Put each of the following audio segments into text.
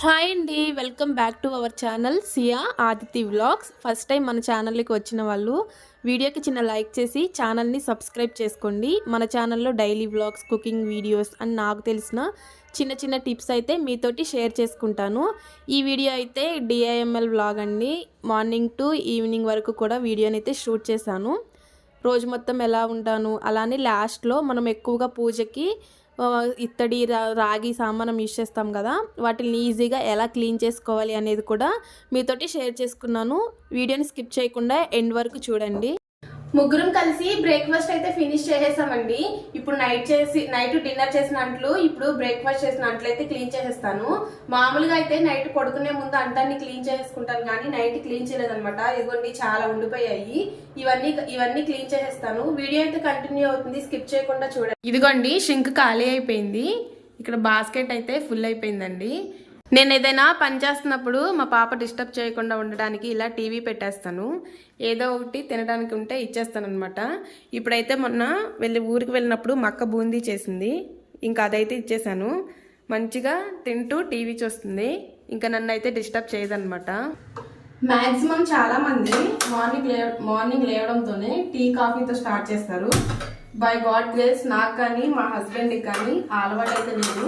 Hi అండి welcome back to our channel Siya Aditya vlogs. First time మన ఛానల్కి వచ్చిన వాళ్ళు వీడియోకి చిన్న లైక్ చేసి ఛానల్ని సబ్స్క్రైబ్ చేసుకోండి. మన ఛానల్లో డైలీ వ్లాగ్స్ కుకింగ్ వీడియోస్ అని నాకు తెలిసిన చిన్న చిన్న టిప్స్ అయితే మీతోటి షేర్ చేసుకుంటాను. ఈ వీడియో అయితే డిఐఎంఎల్ వ్లాగ్ అండి. మార్నింగ్ టు ఈవినింగ్ వరకు కూడా వీడియోని అయితే షూట్ చేశాను. రోజు మొత్తం ఎలా ఉంటాను? అలానే లాస్ట్లో మనం ఎక్కువగా పూజకి ఇత్తడి రా- రాగి సామానం యూజ్ చేస్తాం కదా వాటిని ఈజీగా ఎలా క్లీన్ చేసుకోవాలి అనేది కూడా మీతోటి షేర్ చేసుకున్నాను. వీడియోని స్కిప్ చేయకుండా ఎండ్ వరకు చూడండి. ముగ్గురం కలిసి బ్రేక్ఫాస్ట్ అయితే ఫినిష్ చేసేసామండి. ఇప్పుడు నైట్ చేసి నైట్ డిన్నర్ చేసిన అంట్లు ఇప్పుడు బ్రేక్ఫాస్ట్ చేసిన అంట్లు అయితే క్లీన్ చేసేస్తాను. మామూలుగా అయితే నైట్ పడుకునే ముందు అంటాన్ని క్లీన్ చేసేసుకుంటాను కానీ నైట్ క్లీన్ చేయలేదనమాట ఇదిగోండి చాలా ఉండిపోయాయి. ఇవన్నీ ఇవన్నీ క్లీన్ చేసేస్తాను. వీడియో అయితే కంటిన్యూ అవుతుంది స్కిప్ చేయకుండా చూడండి. ఇదిగోండి షింక్ ఖాళీ అయిపోయింది. ఇక్కడ బాస్కెట్ అయితే ఫుల్ అయిపోయిందండి. నేను ఏదైనా పని చేస్తున్నప్పుడు మా పాప డిస్టర్బ్ చేయకుండా ఉండడానికి ఇలా టీవీ పెట్టేస్తాను. ఏదో ఒకటి తినడానికి ఉంటే ఇచ్చేస్తాను అనమాట ఇప్పుడైతే మొన్న వెళ్ళి ఊరికి వెళ్ళినప్పుడు మా అక్క బూందీ చేసింది. ఇంకా అదైతే ఇచ్చేసాను. మంచిగా తింటూ టీవీ చూస్తుంది. ఇంకా నన్ను అయితే డిస్టర్బ్ చేయదనమాట మ్యాక్సిమం చాలా మంది మార్నింగ్ లే మార్నింగ్ లేవడంతోనే టీ కాఫీతో స్టార్ట్ చేస్తారు. బై గాడ్ గ్రేస్ నాకు కానీ మా హస్బెండ్కి కానీ అలవాటు అయితే లేదు.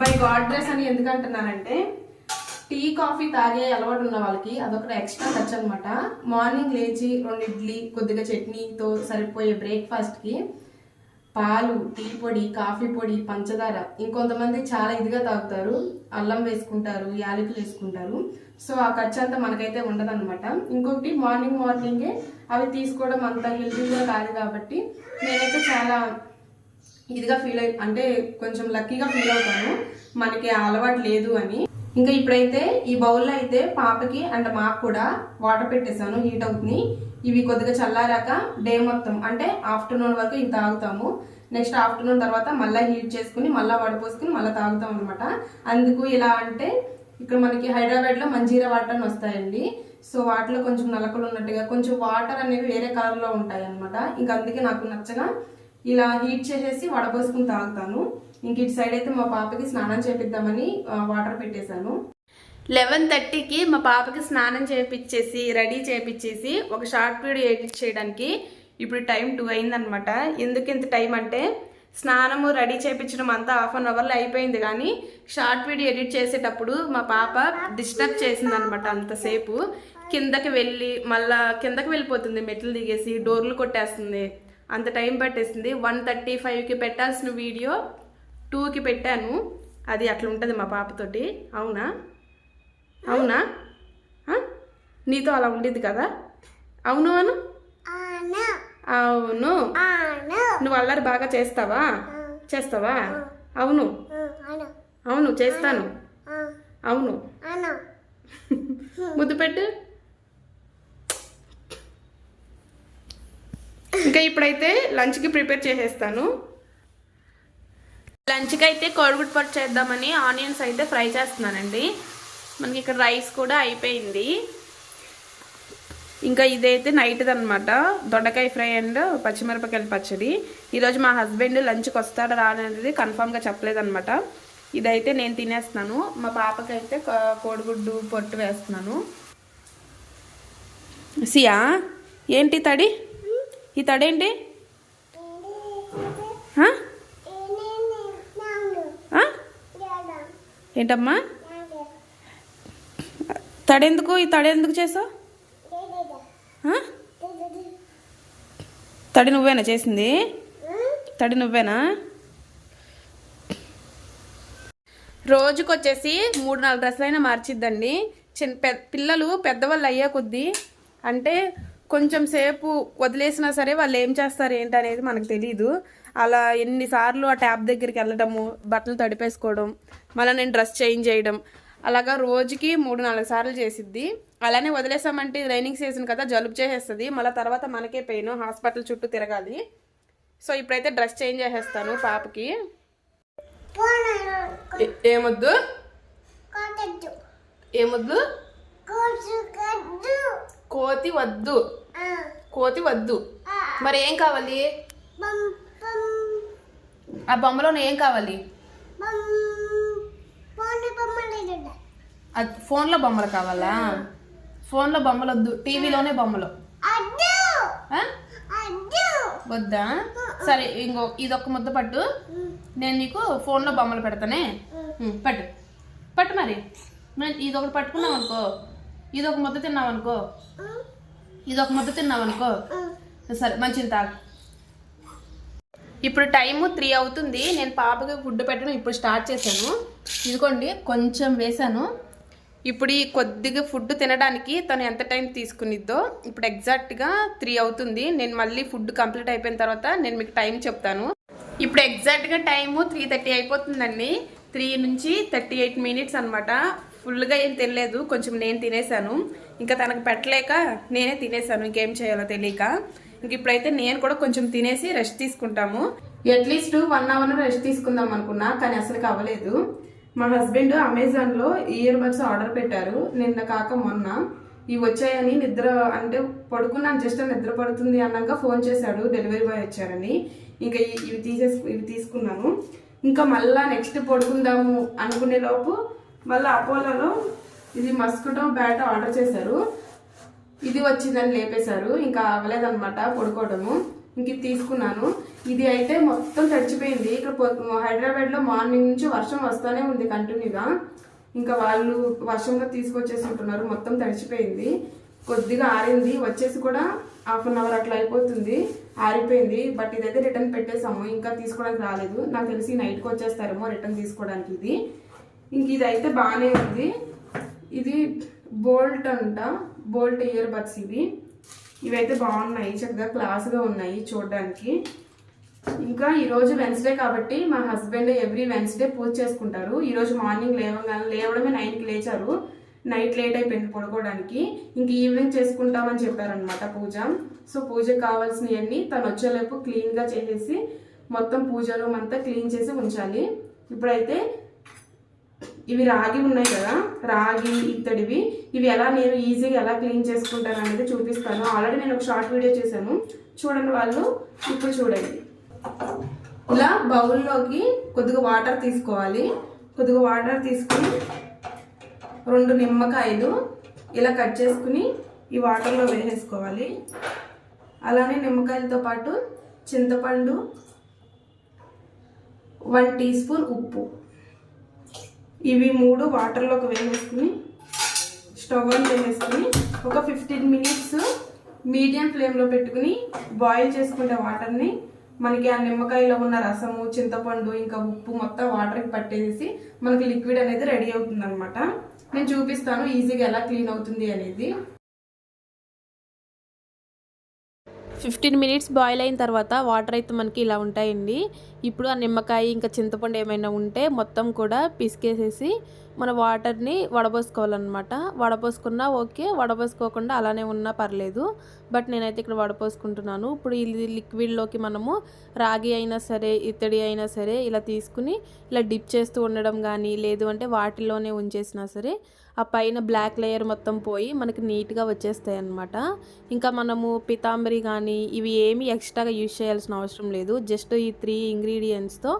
బై గాడ్ గ్రేస్ అని ఎందుకు అంటున్నానంటే టీ కాఫీ తాగే అలవాటు ఉన్న వాళ్ళకి అదొక ఎక్స్ట్రా ఖర్చు అనమాట మార్నింగ్ లేచి రెండు ఇడ్లీ కొద్దిగా చట్నీతో సరిపోయే బ్రేక్ఫాస్ట్కి పాలు టీ పొడి కాఫీ పొడి పంచదార. ఇంకొంతమంది చాలా ఇదిగా తాగుతారు అల్లం వేసుకుంటారు యాలకులు వేసుకుంటారు. సో ఆ ఖర్చు అంతా మనకైతే ఉండదన్నమాట. ఇంకొకటి మార్నింగ్ మార్నింగే అవి తీసుకోవడం అంత హెల్తీగా కాదు కాబట్టి నేనైతే చాలా ఇదిగా ఫీల్ అయి అంటే కొంచెం లక్కీగా ఫీల్ అవుతాను. మనకి అలవాటు లేదు అని. ఇంకా ఇప్పుడైతే ఈ బౌల్లో అయితే పాపకి అండ్ మాకు కూడా వాటర్ పెట్టేశాను హీట్ అవుతుంది. ఇవి కొద్దిగా చల్లారాక డే మొత్తం అంటే ఆఫ్టర్నూన్ వరకు ఇవి తాగుతాము. నెక్స్ట్ ఆఫ్టర్నూన్ తర్వాత మళ్ళీ హీట్ చేసుకుని మళ్ళీ వడపోసుకుని మళ్ళీ తాగుతాం అనమాట అందుకు ఇలా అంటే ఇక్కడ మనకి హైదరాబాద్లో మంజీరా వాటర్ అని వస్తాయండి. సో వాటిలో కొంచెం నలకలు ఉన్నట్టుగా కొంచెం వాటర్ అనేవి వేరే కలర్లో ఉంటాయి అనమాట ఇంకా అందుకే నాకు నచ్చగా ఇలా హీట్ చేసేసి వడపోసుకుని తాగుతాను. ఇంక ఇటు సైడ్ అయితే మా పాపకి స్నానం చేపిద్దామని వాటర్ పెట్టేశాను. లెవెన్ థర్టీకి మా పాపకి స్నానం చేపించేసి రెడీ చేపించేసి ఒక షార్ట్ వీడియో ఎడిట్ చేయడానికి ఇప్పుడు టైం టూ అయిందనమాట ఎందుకు ఇంత టైం అంటే స్నానము రెడీ చేపించడం అంతా హాఫ్ అన్ అవర్లో అయిపోయింది కానీ షార్ట్ వీడియో ఎడిట్ చేసేటప్పుడు మా పాప డిస్టర్బ్ చేసింది అనమాట అంతసేపు. కిందకి వెళ్ళి మళ్ళా కిందకి వెళ్ళిపోతుంది మెట్లు దిగేసి డోర్లు కొట్టేస్తుంది. అంత టైం పట్టేసింది. వన్ థర్టీ ఫైవ్కి పెట్టాల్సిన వీడియో టూకి పెట్టాను. అది అట్లా ఉంటుంది మా పాపతోటి. అవునా? అవునా? నీతో అలా ఉండేది కదా? అవును అను? అవును. నువ్వు అల్లరి బాగా చేస్తావా? చేస్తావా? అవును. అవును. చేస్తాను. అవును. ముద్దు పెట్టు. ఇంకా ఇప్పుడైతే లంచ్కి ప్రిపేర్ చేసేస్తాను. లంచ్కి అయితే కోడిగుడ్డు పట్టు చేద్దామని ఆనియన్స్ అయితే ఫ్రై చేస్తున్నానండి. మనకి ఇక్కడ రైస్ కూడా అయిపోయింది. ఇంకా ఇదైతే నైట్ది అనమాట దొండకాయ ఫ్రై అండ్ పచ్చిమిరపకాయల పచ్చడి. ఈరోజు మా హస్బెండ్ లంచ్కి వస్తాడు రానేది కన్ఫామ్గా చెప్పలేదన్నమాట. ఇదైతే నేను తినేస్తున్నాను. మా పాపకైతే కోడిగుడ్డు పొట్టు వేస్తున్నాను. సియా ఏంటి తడి? ఈ తడేంటి? ఏంటమ్మా? తడెందుకు? ఈ తడెందుకు చేసావు? తడి నువ్వేనా చేసింది? తడి నువ్వేనా? రోజుకి వచ్చేసి మూడు నాలుగు డ్రెస్సులైనా మార్చిద్దండి. చిన్న పిల్లలు పెద్దవాళ్ళు అయ్యే కొద్దీ అంటే కొంచెం సేపు వదిలేసినా సరే వాళ్ళు ఏం చేస్తారు ఏంటి అనేది మనకు తెలియదు అలా ఎన్నిసార్లు ఆ ట్యాప్ దగ్గరికి వెళ్ళడము బట్టలు తడిపేసుకోవడం మళ్ళీ నేను డ్రెస్ చేంజ్ చేయడం అలాగా రోజుకి మూడు నాలుగు సార్లు చేసిద్ది. అలానే వదిలేసామంటే రైనింగ్ సీజన్ కదా జలుబు చేసేస్తుంది. మళ్ళీ తర్వాత మనకే పెయిన్ హాస్పిటల్ చుట్టూ తిరగాలి. సో ఇప్పుడైతే డ్రెస్ చేంజ్ చేసేస్తాను పాపకి. ఏమొద్దు? ఏమొద్దు? కోతి వద్దు. కోతి వద్దు. మరి ఏం కావాలి? ఆ బొమ్మలో ఏం కావాలి? అది ఫోన్లో బొమ్మలు కావాలా? ఫోన్లో బొమ్మలు. వద్దు టీవీలోనే బొమ్మలు? వద్దా? సరే ఇంకో ఇది ఒక ముద్ద పట్టు. నేను నీకు ఫోన్లో బొమ్మలు పెడతానే. పట్టు. పట్టు మరి. నేను ఇది ఒకటి పట్టుకున్నావు అనుకో ఇది ఒక ముద్ద తిన్నావు అనుకో ఇది ఒక ముద్ద తిన్నావు అనుకో సరే మంచిది తాగు. ఇప్పుడు టైము త్రీ అవుతుంది. నేను పాపకి ఫుడ్ పెట్టడం ఇప్పుడు స్టార్ట్ చేశాను. ఇదిగోండి కొంచెం వేశాను. ఇప్పుడు ఈ కొద్దిగా ఫుడ్ తినడానికి తను ఎంత టైం తీసుకునిద్దో ఇప్పుడు ఎగ్జాక్ట్గా త్రీ అవుతుంది. నేను మళ్ళీ ఫుడ్ కంప్లీట్ అయిపోయిన తర్వాత నేను మీకు టైం చెప్తాను. ఇప్పుడు ఎగ్జాక్ట్గా టైము త్రీ థర్టీ అయిపోతుందండి. త్రీ నుంచి థర్టీ ఎయిట్ మినిట్స్ అనమాట ఫుల్గా ఏం తినలేదు. కొంచెం నేను తినేసాను. ఇంకా తనకు పెట్టలేక నేనే తినేసాను. ఇంకేం చేయాలో తెలియక. ఇంక ఇప్పుడైతే నేను కూడా కొంచెం తినేసి రెస్ట్ తీసుకుంటాము. అట్లీస్ట్ వన్ అవర్ రెస్ట్ తీసుకుందాం అనుకున్నా కానీ అసలు అవ్వలేదు. మా హస్బెండ్ అమెజాన్లో ఇయర్ బడ్స్ ఆర్డర్ పెట్టారు. నిన్న కాక మొన్న. ఇవి వచ్చాయని నిద్ర అంటే పడుకున్నాను. జస్ట్ నిద్ర పడుతుంది అన్నాక ఫోన్ చేశాడు. డెలివరీ బాయ్ వచ్చారని. ఇంకా ఇవి తీసేసి ఇవి తీసుకున్నాను. ఇంకా మళ్ళా నెక్స్ట్ పడుకుందాము అనుకునే లోపు మళ్ళీ అపోలోలో ఇది మస్కిటో బ్యాట్ ఆర్డర్ చేశారు. ఇది వచ్చిందని లేపేశారు. ఇంకా అవ్వలేదన్నమాట పడుకోవడము. ఇంక తీసుకున్నాను. ఇది అయితే మొత్తం తడిచిపోయింది ఇక్కడ హైదరాబాద్లో మార్నింగ్ నుంచి వర్షం వస్తూనే ఉంది కంటిన్యూగా. ఇంకా వాళ్ళు వర్షంలో తీసుకొచ్చేసి ఉంటున్నారు మొత్తం తడిచిపోయింది. కొద్దిగా ఆరింది. వచ్చేసి కూడా హాఫ్ అన్ అవర్ అట్లా అయిపోతుంది. ఆరిపోయింది. బట్ ఇదైతే రిటర్న్ పెట్టేసాము ఇంకా తీసుకోవడానికి రాలేదు. నాకు తెలిసి నైట్కి వచ్చేస్తారేమో రిటర్న్ తీసుకోవడానికి ఇది. ఇంక ఇదైతే బాగానే ఉంది. ఇది బోల్ట్ అంట. బోల్ట్ ఇయర్ బడ్స్ ఇవి. ఇవైతే బాగున్నాయి. చక్కగా క్లాస్గా ఉన్నాయి చూడడానికి. ఇంకా ఈరోజు వెన్స్డే కాబట్టి మా హస్బెండ్ ఎవ్రీ వెన్స్డే పూజ చేసుకుంటారు. ఈరోజు మార్నింగ్ లేవగానే లేవడమే నైన్కి లేచారు. నైట్ లేట్ అయిపోయింది పడుకోవడానికి. ఇంక ఈవినింగ్ చేసుకుంటామని చెప్పారనమాట పూజ. సో పూజకు కావాల్సినవన్నీ తను వచ్చేలోపు క్లీన్గా చేసేసి మొత్తం పూజ రూమ్ అంతా క్లీన్ చేసి ఉంచాలి. ఇప్పుడైతే ఇవి రాగి ఉన్నాయి కదా రాగి ఇత్తడివి ఇవి ఎలా నేను ఈజీగా ఎలా క్లీన్ చేసుకుంటాను అనేది చూపిస్తాను. ఆల్రెడీ నేను ఒక షార్ట్ వీడియో చేశాను. చూడండి వాళ్ళు ఇప్పుడు చూడండి. ఇలా బౌల్లోకి కొద్దిగా వాటర్ తీసుకోవాలి. కొద్దిగా వాటర్ తీసుకుని రెండు నిమ్మకాయలు ఇలా కట్ చేసుకుని ఈ వాటర్లో వేసేసుకోవాలి. అలానే నిమ్మకాయలతో పాటు చింతపండు వన్ టీ స్పూన్ ఉప్పు. ఇవి మూడు వాటర్లోకి వేసేసుకుని స్టవ్ ఆన్ చేసేసుకుని ఒక ఫిఫ్టీన్ మినిట్స్ మీడియం ఫ్లేమ్లో పెట్టుకుని బాయిల్ చేసుకుంటే వాటర్ని మనకి ఆ నిమ్మకాయలో ఉన్న రసము చింతపండు ఇంకా ఉప్పు మొత్తం వాటర్కి పట్టేసి మనకి లిక్విడ్ అనేది రెడీ అవుతుంది అనమాట నేను చూపిస్తాను ఈజీగా ఎలా క్లీన్ అవుతుంది అనేది. ఫిఫ్టీన్ మినిట్స్ బాయిల్ అయిన తర్వాత వాటర్ అయితే మనకి ఇలా ఉంటాయండి. ఇప్పుడు ఆ నిమ్మకాయ ఇంకా చింతపండు ఏమైనా ఉంటే మొత్తం కూడా పిసికేసేసి మన వాటర్ని వడపోసుకోవాలన్నమాట వడపోసుకున్నా ఓకే వడపోసుకోకుండా అలానే ఉన్నా పర్లేదు. బట్ నేనైతే ఇక్కడ వడపోసుకుంటున్నాను ఇప్పుడు ఇది లిక్విడ్లోకి మనము రాగి అయినా సరే ఇత్తడి అయినా సరే ఇలా తీసుకుని ఇలా డిప్ చేస్తూ ఉండడం కానీ లేదు అంటే వాటిలోనే ఉంచేసినా సరే ఆ పైన బ్లాక్ లేయర్ మొత్తం పోయి మనకి నీట్గా వచ్చేస్తాయి అన్నమాట ఇంకా మనము పితాంబరి కానీ ఇవి ఏమీ ఎక్స్ట్రాగా యూజ్ చేయాల్సిన అవసరం లేదు. జస్ట్ ఈ త్రీ ఇంగ్రీడియంట్స్తో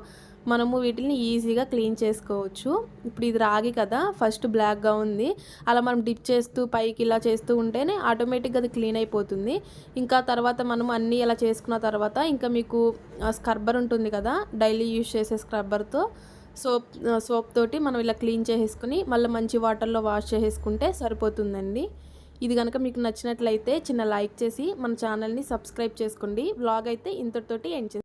మనము వీటిని ఈజీగా క్లీన్ చేసుకోవచ్చు. ఇప్పుడు ఇది రాగి కదా ఫస్ట్ బ్లాక్గా ఉంది. అలా మనం డిప్ చేస్తూ పైకి ఇలా చేస్తూ ఉంటేనే ఆటోమేటిక్గా అది క్లీన్ అయిపోతుంది. ఇంకా తర్వాత మనం అన్నీ ఇలా చేసుకున్న తర్వాత ఇంకా మీకు స్క్రబ్బర్ ఉంటుంది కదా డైలీ యూజ్ చేసే స్క్రబ్బర్తో సోప్ సోప్ తోటి మనం ఇలా క్లీన్ చేసేసుకుని మళ్ళీ మంచి వాటర్లో వాష్ చేసేసుకుంటే సరిపోతుందండి. ఇది కనుక మీకు నచ్చినట్లయితే చిన్న లైక్ చేసి మన ఛానల్ని సబ్స్క్రైబ్ చేసుకోండి. వ్లాగ్ అయితే ఇంతటితోటి ఎండ్ చేస్తాను.